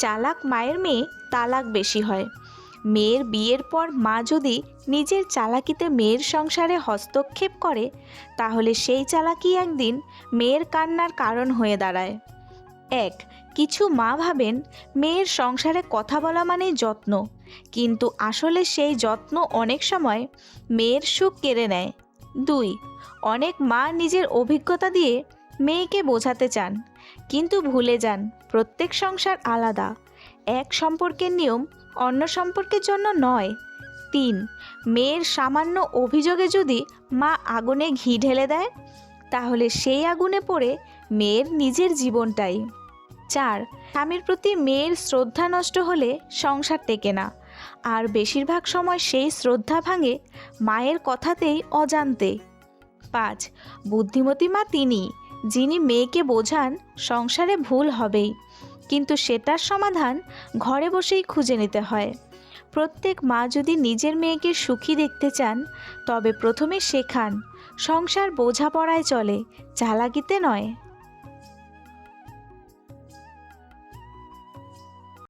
চালাক মায়ের মেয়ে তালাক বেশি হয়। মেয়ের বিয়ের পর মা যদি নিজের চালাকিতে মেয়ের সংসারে হস্তক্ষেপ করে, তাহলে সেই চালাকি একদিন মেয়ের কান্নার কারণ হয়ে দাঁড়ায়। এক, কিছু মা ভাবেন মেয়ের সংসারে কথা বলা মানেই যত্ন, কিন্তু আসলে সেই যত্ন অনেক সময় মেয়ের সুখ কেড়ে নেয়। দুই, অনেক মা নিজের অভিজ্ঞতা দিয়ে মেয়েকে বোঝাতে চান। কিন্তু ভুলে যান, প্রত্যেক সংসার আলাদা। এক সম্পর্কের নিয়ম অন্য সম্পর্কের জন্য নয়। তিন, মেয়ের সামান্য অভিযোগে যদি মা আগুনে ঘি ঢেলে দেয়, তাহলে সেই আগুনে পড়ে মেয়ের নিজের জীবনটাই। চার, স্বামীর প্রতি মেয়ের শ্রদ্ধা নষ্ট হলে সংসার টেকে না। আর বেশিরভাগ সময় সেই শ্রদ্ধা ভাঙে মায়ের কথাতেই অজান্তে। পাঁচ, বুদ্ধিমতী মা তিনি। যিনি মেয়েকে বোঝান, সংসারে ভুল হবেই। কিন্তু সেটার সমাধান ঘরে বসেই খুঁজে নিতে হয়। প্রত্যেক মা যদি নিজের মেয়েকে সুখী দেখতে চান, তবে প্রথমে শেখান, সংসার বোঝাপড়ায় চলে, চালাকিতে নয়।